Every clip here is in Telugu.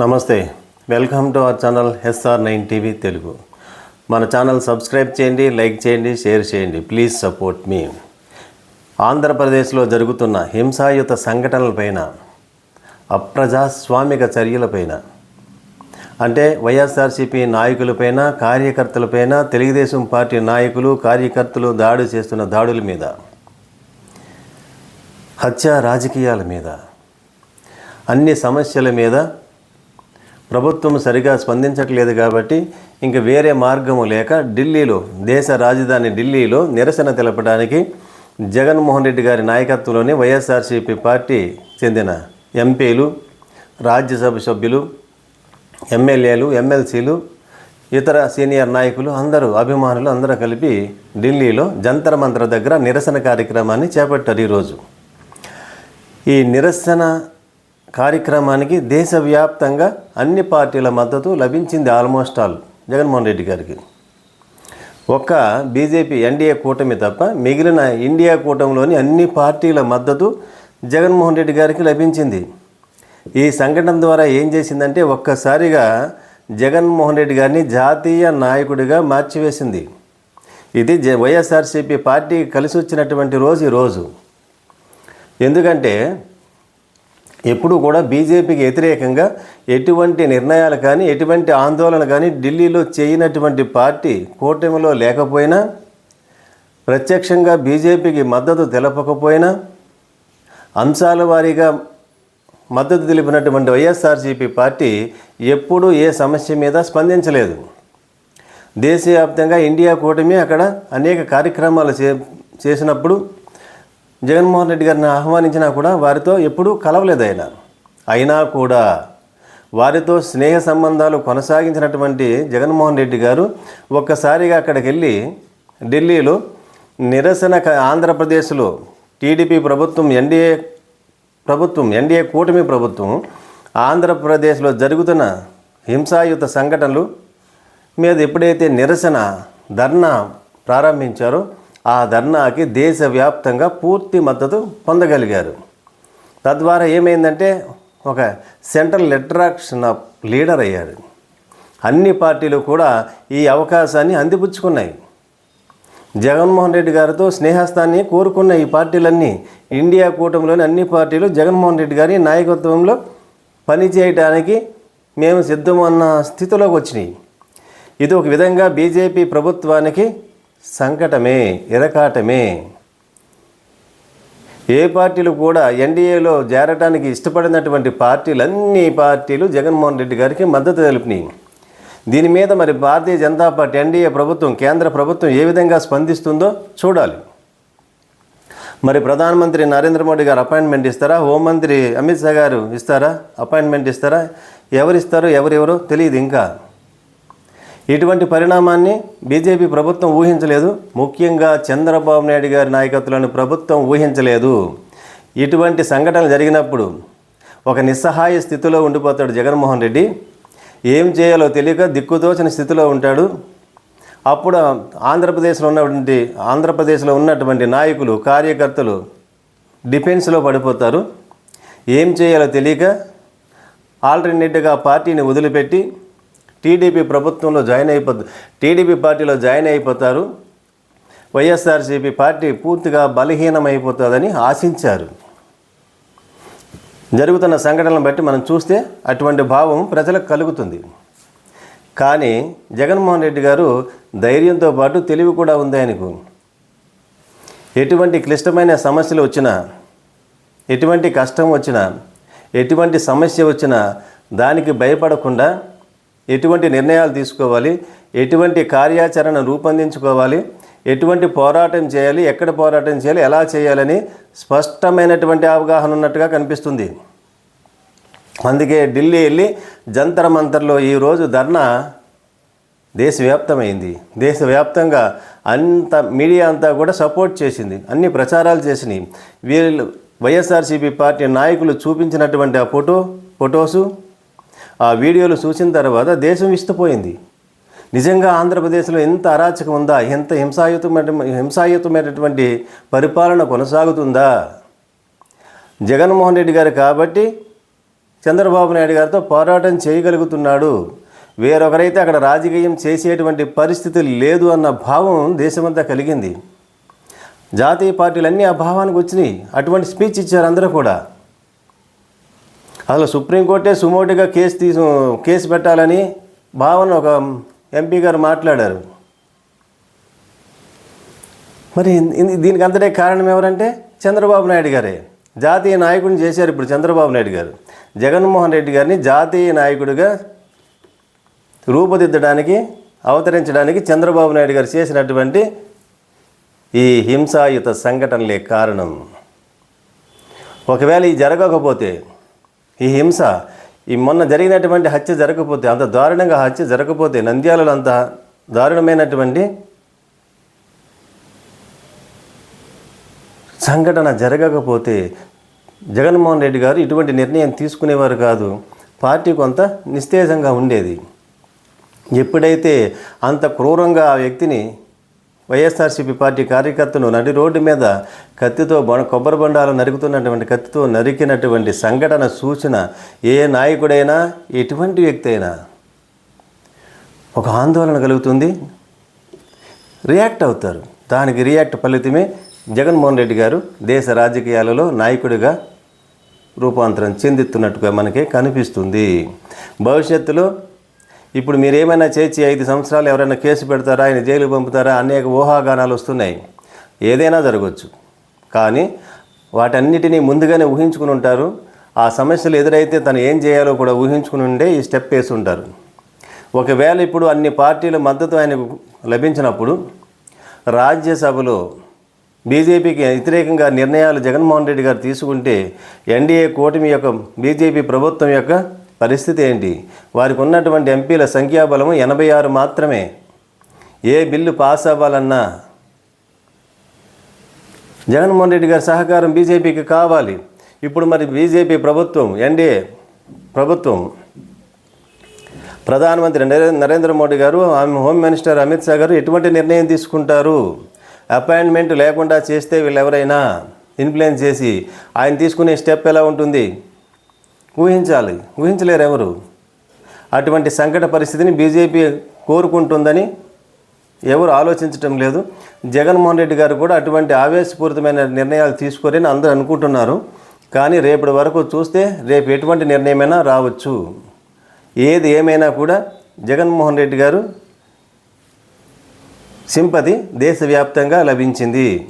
నమస్తే. Welcome to our channel SR nine TV Telugu. మన ఛానల్ సబ్స్క్రైబ్ చేయండి లైక్ చేయండి షేర్ చేయండి. Please support me. ఆంధ్రప్రదేశ్లో జరుగుతున్న హింసాయుత సంఘటనలపైన అప్రజాస్వామిక చర్యలపైన అంటే వైఎస్ఆర్సీపీ నాయకులపైన కార్యకర్తలపైన తెలుగుదేశం పార్టీ నాయకులు కార్యకర్తలు దాడి చేస్తున్న దాడుల మీద హత్య రాజకీయాల మీద అన్ని సమస్యల మీద ప్రభుత్వం సరిగా స్పందించట్లేదు కాబట్టి ఇంక వేరే మార్గము లేక ఢిల్లీలో దేశ రాజధాని ఢిల్లీలో నిరసన తెలపడానికి జగన్మోహన్ రెడ్డి గారి నాయకత్వంలోని వైఎస్ఆర్సీపీ పార్టీ చెందిన ఎంపీలు రాజ్యసభ సభ్యులు ఎమ్మెల్యేలు ఎమ్మెల్సీలు ఇతర సీనియర్ నాయకులు అందరూ అభిమానులు అందరూ కలిపి ఢిల్లీలో జంతర్ మంత్ర దగ్గర నిరసన కార్యక్రమాన్ని చేపట్టారు ఈరోజు. ఈ నిరసన కార్యక్రమానికి దేశవ్యాప్తంగా అన్ని పార్టీల మద్దతు లభించింది ఆల్మోస్ట్ ఆల్ జగన్మోహన్ రెడ్డి గారికి. ఒక్క బీజేపీ ఎన్డీఏ కూటమి తప్ప మిగిలిన ఇండియా కూటమిలోని అన్ని పార్టీల మద్దతు జగన్మోహన్ రెడ్డి గారికి లభించింది. ఈ సంఘటన ద్వారా ఏం చేసిందంటే ఒక్కసారిగా జగన్మోహన్ రెడ్డి గారిని జాతీయ నాయకుడిగా మార్చివేసింది. ఇది జ వైఎస్ఆర్సీపీ పార్టీ కలిసి వచ్చినటువంటి రోజు ఈరోజు రోజు. ఎందుకంటే ఎప్పుడు కూడా బీజేపీకి వ్యతిరేకంగా ఎటువంటి నిర్ణయాలు కానీ ఎటువంటి ఆందోళన కానీ ఢిల్లీలో చేయనటువంటి పార్టీ కూటమిలో లేకపోయినా ప్రత్యక్షంగా బీజేపీకి మద్దతు తెలపకపోయినా అంశాల వారీగా మద్దతు తెలిపినటువంటి వైఎస్ఆర్సీపీ పార్టీ ఎప్పుడూ ఏ సమస్య మీద స్పందించలేదు. దేశవ్యాప్తంగా ఇండియా కూటమి అక్కడ అనేక కార్యక్రమాలు చే చేసినప్పుడు జగన్మోహన్ రెడ్డి గారిని ఆహ్వానించినా కూడా వారితో ఎప్పుడూ కలవలేదు ఆయన. అయినా కూడా వారితో స్నేహ సంబంధాలు కొనసాగించినటువంటి జగన్మోహన్ రెడ్డి గారు ఒక్కసారిగా అక్కడికి వెళ్ళి ఢిల్లీలో నిరసన క- ఆంధ్రప్రదేశ్లో టీడీపీ ప్రభుత్వం ఎన్డీఏ ప్రభుత్వం ఎన్డీఏ కూటమి ప్రభుత్వం ఆంధ్రప్రదేశ్లో జరుగుతున్న హింసాయుత సంఘటనలు మీద ఎప్పుడైతే నిరసన ధర్నా ప్రారంభించారో ఆ ధర్నాకి దేశవ్యాప్తంగా పూర్తి మద్దతు పొందగలిగారు. తద్వారా ఏమైందంటే ఒక సెంట్రల్ అట్రాక్షన్ ఆఫ్ లీడర్ అయ్యారు అన్ని పార్టీలు కూడా ఈ అవకాశాన్ని అందిపుచ్చుకున్నాయి. జగన్మోహన్ రెడ్డి గారితో స్నేహస్థాన్ని కోరుకున్న ఈ పార్టీలన్నీ ఇండియా కూటమిలోని అన్ని పార్టీలు జగన్మోహన్ రెడ్డి గారి నాయకత్వంలో పనిచేయడానికి మేము సిద్ధమన్న స్థితిలోకి వచ్చినాయి. ఇది ఒక విధంగా బీజేపీ ప్రభుత్వానికి సంకటమే ఇరకాటమే. ఏ పార్టీలు కూడా ఎన్డీఏలో చేరటానికి ఇష్టపడినటువంటి పార్టీలు అన్ని పార్టీలు జగన్మోహన్ రెడ్డి గారికి మద్దతు తెలిపినాయి దీని మీద మరి భారతీయ జనతా పార్టీ ఎన్డీఏ ప్రభుత్వం కేంద్ర ప్రభుత్వం ఏ విధంగా స్పందిస్తుందో చూడాలి. మరి ప్రధానమంత్రి నరేంద్ర మోడీ గారు అపాయింట్మెంట్ ఇస్తారా? హోంమంత్రి అమిత్ షా గారు ఇస్తారా? అపాయింట్మెంట్ ఇస్తారా? ఎవరిస్తారు? ఎవరెవరో? తెలియదు ఇంకా. ఇటువంటి పరిణామాన్ని బీజేపీ ప్రభుత్వం ఊహించలేదు. ముఖ్యంగా చంద్రబాబు నాయుడు గారి నాయకత్వాలను ప్రభుత్వం ఊహించలేదు. ఇటువంటి సంఘటనలు జరిగినప్పుడు ఒక నిస్సహాయ స్థితిలో ఉండిపోతాడు జగన్మోహన్ రెడ్డి. ఏం చేయాలో తెలియక దిక్కుతోచిన స్థితిలో ఉంటాడు. అప్పుడు ఆంధ్రప్రదేశ్లో ఉన్నటువంటి ఆంధ్రప్రదేశ్లో ఉన్నటువంటి నాయకులు కార్యకర్తలు డిఫెన్స్లో పడిపోతారు. ఏం చేయాలో తెలియక ఆల్టర్నేటివ్గా పార్టీని వదిలిపెట్టి టీడీపీ ప్రభుత్వంలో జాయిన్ అయిపో టీడీపీ పార్టీలో జాయిన్ అయిపోతారు. వైఎస్ఆర్సీపీ పార్టీ పూర్తిగా బలహీనమైపోతుందని ఆశించారు. జరుగుతున్న సంఘటనలను బట్టి మనం చూస్తే అటువంటి భావం ప్రజలకు కలుగుతుంది. కానీ జగన్మోహన్ రెడ్డి గారు ధైర్యంతో పాటు తెలివి కూడా ఉంది ఆయనకు. ఎటువంటి క్లిష్టమైన సమస్యలు వచ్చినా ఎటువంటి కష్టం వచ్చినా ఎటువంటి సమస్య వచ్చినా దానికి భయపడకుండా ఎటువంటి నిర్ణయాలు తీసుకోవాలి? ఎటువంటి కార్యాచరణ రూపొందించుకోవాలి? ఎటువంటి పోరాటం చేయాలి? ఎక్కడ పోరాటం చేయాలి? ఎలా చేయాలని స్పష్టమైనటువంటి అవగాహన ఉన్నట్టుగా కనిపిస్తుంది. అందుకే ఢిల్లీ వెళ్ళి జంతర్ మంతర్లో ఈరోజు ధర్నా దేశవ్యాప్తమైంది. దేశవ్యాప్తంగా అంత మీడియా అంతా కూడా సపోర్ట్ చేసింది. అన్ని ప్రచారాలు చేసినాయి. వీళ్ళు వైఎస్ఆర్సీపీ పార్టీ నాయకులు చూపించినటువంటి ఆ ఫోటో ఫొటోసు ఆ వీడియోలు చూసిన తర్వాత దేశం విస్తుపోయింది. నిజంగా ఆంధ్రప్రదేశ్లో ఎంత అరాచకం ఉందా? ఎంత హింసాయుతమైన హింసాయుతమైనటువంటి పరిపాలన కొనసాగుతుందా? జగన్మోహన్ రెడ్డి గారు కాబట్టి చంద్రబాబు నాయుడు గారితో పోరాటం చేయగలుగుతున్నాడు. వేరొకరైతే అక్కడ రాజకీయం చేసేటువంటి పరిస్థితి లేదు అన్న భావం దేశమంతా కలిగింది. జాతీయ పార్టీలన్నీ ఆ భావానికి వచ్చినాయి. అటువంటి స్పీచ్ ఇచ్చారు అందరూ కూడా. అసలు సుప్రీంకోర్టే సుమోటిగా కేసు తీసు కేసు పెట్టాలని భావన ఒక ఎంపీ గారు మాట్లాడారు. మరి దీనికి అంతటే కారణం ఎవరంటే చంద్రబాబు నాయుడు గారే. జాతీయ నాయకుడిని చేశారు ఇప్పుడు చంద్రబాబు నాయుడు గారు. జగన్మోహన్ రెడ్డి గారిని జాతీయ నాయకుడిగా రూపుదిద్దడానికి అవతరించడానికి చంద్రబాబు నాయుడు గారు చేసినటువంటి ఈ హింసాయుత సంఘటనలే కారణం. ఒకవేళ ఈ జరగకపోతే ఈ హింస ఈ మొన్న జరిగినటువంటి హత్య జరగకపోతే అంత దారుణంగా హత్య జరగకపోతే నంద్యాలలో అంత దారుణమైనటువంటి సంఘటన జరగకపోతే జగన్మోహన్ రెడ్డి గారు ఇటువంటి నిర్ణయం తీసుకునేవారు కాదు. పార్టీ కొంత నిస్తేజంగా ఉండేది. ఎప్పుడైతే అంత క్రూరంగా ఆ వ్యక్తిని వైఎస్ఆర్సీపీ పార్టీ కార్యకర్తను నడి రోడ్డు మీద కత్తితో కొబ్బరి బొండాలు నరుకుతున్నటువంటి కత్తితో నరికినటువంటి సంఘటన సూచన ఏ నాయకుడైనా ఎటువంటి వ్యక్తి అయినా ఒక ఆందోళన కలుగుతుంది. రియాక్ట్ అవుతారు. దానికి రియాక్ట్ ఫలితమే జగన్మోహన్ రెడ్డి గారు దేశ రాజకీయాలలో నాయకుడిగా రూపాంతరం చెందుతున్నట్టుగా మనకి కనిపిస్తుంది. భవిష్యత్తులో ఇప్పుడు మీరు ఏమైనా చేర్చి ఐదు సంవత్సరాలు ఎవరైనా కేసు పెడతారా ఆయన జైలు పంపుతారా అనేక ఊహాగానాలు వస్తున్నాయి. ఏదైనా జరగవచ్చు కానీ వాటన్నిటినీ ముందుగానే ఊహించుకుని ఉంటారు. ఆ సమస్యలు ఎదురైతే తను ఏం చేయాలో కూడా ఊహించుకుని ఉండే ఈ స్టెప్ వేసి ఉంటారు. ఒకవేళ ఇప్పుడు అన్ని పార్టీల మద్దతు ఆయనకు లభించినప్పుడు రాజ్యసభలో బీజేపీకి వ్యతిరేకంగా నిర్ణయాలు జగన్మోహన్ రెడ్డి గారు తీసుకుంటే ఎన్డీఏ కూటమి యొక్క బీజేపీ ప్రభుత్వం యొక్క పరిస్థితి ఏంటి? వారికి ఉన్నటువంటి ఎంపీల సంఖ్యాబలము ఎనభై ఆరు మాత్రమే. ఏ బిల్లు పాస్ అవ్వాలన్నా జగన్మోహన్ రెడ్డి గారి సహకారం బీజేపీకి కావాలి. ఇప్పుడు మరి బీజేపీ ప్రభుత్వం ఎన్డీఏ ప్రభుత్వం ప్రధానమంత్రి నరేంద్ర మోడీ గారు ఆమె హోమ్ మినిస్టర్ అమిత్ షా గారు ఎటువంటి నిర్ణయం తీసుకుంటారు? అపాయింట్మెంట్ లేకుండా చేస్తే వీళ్ళు ఎవరైనా ఇన్ఫ్లుయెన్స్ చేసి ఆయన తీసుకునే స్టెప్ ఎలా ఉంటుంది? ఊహించాలి. ఊహించలేరు ఎవరు. అటువంటి సంకట పరిస్థితిని బీజేపీ కోరుకుంటుందని ఎవరు ఆలోచించటం లేదు. జగన్మోహన్ రెడ్డి గారు కూడా అటువంటి ఆవేశపూరితమైన నిర్ణయాలు తీసుకోరని అందరూ అనుకుంటున్నారు. కానీ రేపటి వరకు చూస్తే రేపు ఎటువంటి నిర్ణయమైనా రావచ్చు. ఏది ఏమైనా కూడా జగన్మోహన్ రెడ్డి గారు సింపతి దేశవ్యాప్తంగా లభించింది.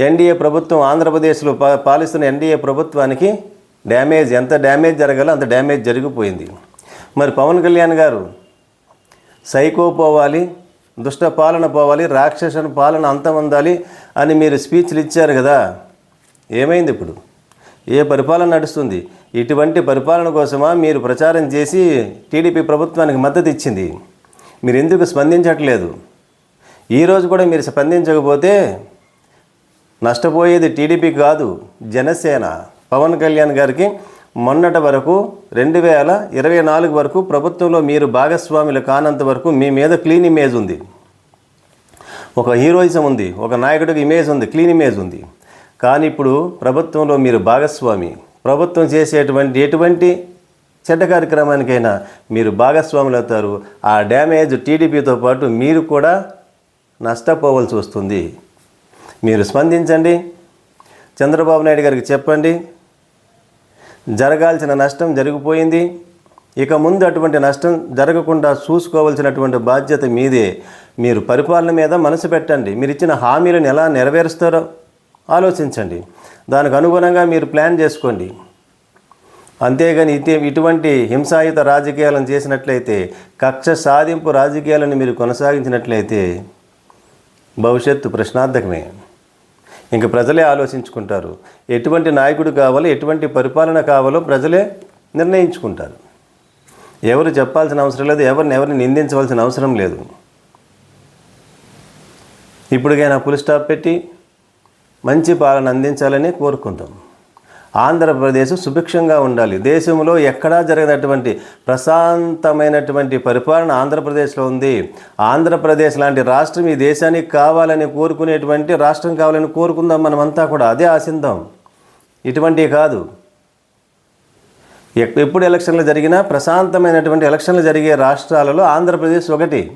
ఎన్డీఏ ప్రభుత్వం ఆంధ్రప్రదేశ్లో పాలిస్తున్న ఎన్డీఏ ప్రభుత్వానికి డ్యామేజ్ ఎంత డ్యామేజ్ జరగాలో అంత డ్యామేజ్ జరిగిపోయింది. మరి పవన్ కళ్యాణ్ గారు సైకో పోవాలి దుష్ట పాలన పోవాలి రాక్షస పాలన అంతమందాలి అని మీరు స్పీచ్లు ఇచ్చారు కదా. ఏమైంది ఇప్పుడు? ఏ పరిపాలన నడుస్తుంది? ఇటువంటి పరిపాలన కోసమా మీరు ప్రచారం చేసి టీడీపీ ప్రభుత్వానికి మద్దతు ఇచ్చింది? మీరు ఎందుకు స్పందించట్లేదు? ఈరోజు కూడా మీరు స్పందించకపోతే నష్టపోయేది టీడీపీ కాదు జనసేన. పవన్ కళ్యాణ్ గారికి మొన్నటి వరకు రెండు వేల ఇరవై నాలుగు వరకు ప్రభుత్వంలో మీరు భాగస్వాములు కానంత వరకు మీ మీద క్లీన్ ఇమేజ్ ఉంది. ఒక హీరోయిజం ఉంది ఒక నాయకుడికి ఇమేజ్ ఉంది క్లీన్ ఇమేజ్ ఉంది. కానీ ఇప్పుడు ప్రభుత్వంలో మీరు భాగస్వామి. ప్రభుత్వం చేసేటువంటి ఎటువంటి చెడ్డ కార్యక్రమానికైనా మీరు భాగస్వాములు అవుతారు. ఆ డ్యామేజ్ టీడీపీతో పాటు మీరు కూడా నష్టపోవలసి వస్తుంది. మీరు స్పందించండి. చంద్రబాబు నాయుడు గారికి చెప్పండి. జరగాల్సిన నష్టం జరిగిపోయింది. ఇక ముందు అటువంటి నష్టం జరగకుండా చూసుకోవాల్సినటువంటి బాధ్యత మీదే. మీరు పరిపాలన మీద మనసు పెట్టండి. మీరు ఇచ్చిన హామీలను ఎలా నెరవేరుస్తారో ఆలోచించండి. దానికి అనుగుణంగా మీరు ప్లాన్ చేసుకోండి. అంతేగాని ఇతే ఇటువంటి హింసాయుత రాజకీయాలను చేసినట్లయితే కక్ష సాధింపు రాజకీయాలను మీరు కొనసాగించినట్లయితే భవిష్యత్తు ప్రశ్నార్థకమే. ఇంక ప్రజలే ఆలోచించుకుంటారు. ఎటువంటి నాయకుడు కావాలో ఎటువంటి పరిపాలన కావాలో ప్రజలే నిర్ణయించుకుంటారు. ఎవరు చెప్పాల్సిన అవసరం లేదు ఎవరిని ఎవరిని నిందించవలసిన అవసరం లేదు. ఇప్పటికైనా ఫుల్ స్టాప్ పెట్టి మంచి పాలన అందించాలని కోరుకుంటాం ఆంధ్రప్రదేశ్ సుభిక్షంగా ఉండాలి. దేశంలో ఎక్కడా జరిగినటువంటి ప్రశాంతమైనటువంటి పరిపాలన ఆంధ్రప్రదేశ్లో ఉంది. ఆంధ్రప్రదేశ్ లాంటి రాష్ట్రం ఈ దేశానికి కావాలని కోరుకునేటువంటి రాష్ట్రం కావాలని కోరుకుందాం మనమంతా కూడా. అదే ఆశిద్దాం ఇటువంటివి కాదు. ఎప్పుడు ఎలక్షన్లు జరిగినా ప్రశాంతమైనటువంటి ఎలక్షన్లు జరిగే రాష్ట్రాలలో ఆంధ్రప్రదేశ్ ఒకటి.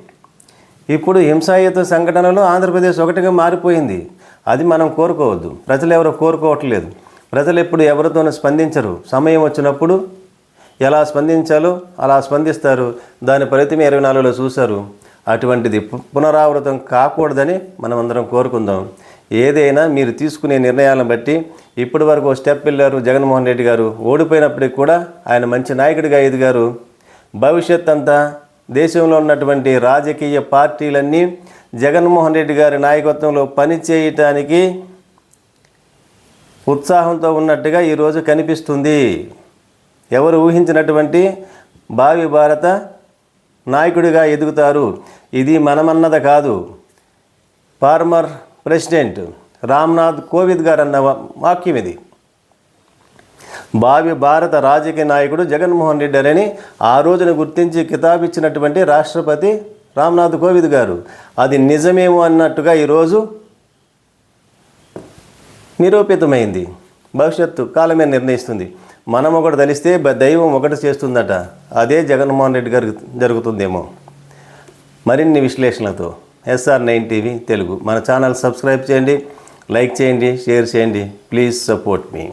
ఇప్పుడు హింసాయుత సంఘటనలు ఆంధ్రప్రదేశ్ ఒకటిగా మారిపోయింది. అది మనం కోరుకోవద్దు. ప్రజలు ఎవరు కోరుకోవట్లేదు. ప్రజలు ఎప్పుడు ఎవరితోనూ స్పందించరు. సమయం వచ్చినప్పుడు ఎలా స్పందించాలో అలా స్పందిస్తారు. దాని ఫలితం ఇరవై నాలుగులో చూశారు. అటువంటిది పునరావృతం కాకూడదని మనం అందరం కోరుకుందాం. ఏదైనా మీరు తీసుకునే నిర్ణయాలను బట్టి ఇప్పటి వరకు స్టెప్ వెళ్ళారు జగన్మోహన్ రెడ్డి గారు. ఓడిపోయినప్పటికి కూడా ఆయన మంచి నాయకుడిగా ఎదిగారు. భవిష్యత్ అంతా దేశంలో ఉన్నటువంటి రాజకీయ పార్టీలన్నీ జగన్మోహన్ రెడ్డి గారి నాయకత్వంలో పనిచేయటానికి ఉత్సాహంతో ఉన్నట్టుగా ఈరోజు కనిపిస్తుంది. ఎవరు ఊహించినటువంటి భావి భారత నాయకుడిగా ఎదుగుతారు? ఇది మనమన్నది కాదు. ఫార్మర్ ప్రెసిడెంట్ రామ్నాథ్ కోవింద్ గారు అన్న వాక్యం ఇది. భావి భారత రాజకీయ నాయకుడు జగన్మోహన్ రెడ్డి అని ఆ రోజున గుర్తించి కితాబిచ్చినటువంటి రాష్ట్రపతి రామ్నాథ్ కోవింద్ గారు. అది నిజమేమో అన్నట్టుగా ఈరోజు నిరూపితమైంది. భవిష్యత్తు కాలమే నిర్ణయిస్తుంది. మనం ఒకటి తెలిస్తే దైవం ఒకటి చేస్తుందట. అదే జగన్మోహన్ రెడ్డి గారికి జరుగుతుందేమో. మరిన్ని విశ్లేషణలతో ఎస్ఆర్ నైన్ టీవీ తెలుగు. మన ఛానల్ సబ్స్క్రైబ్ చేయండి లైక్ చేయండి షేర్ చేయండి. Please support me.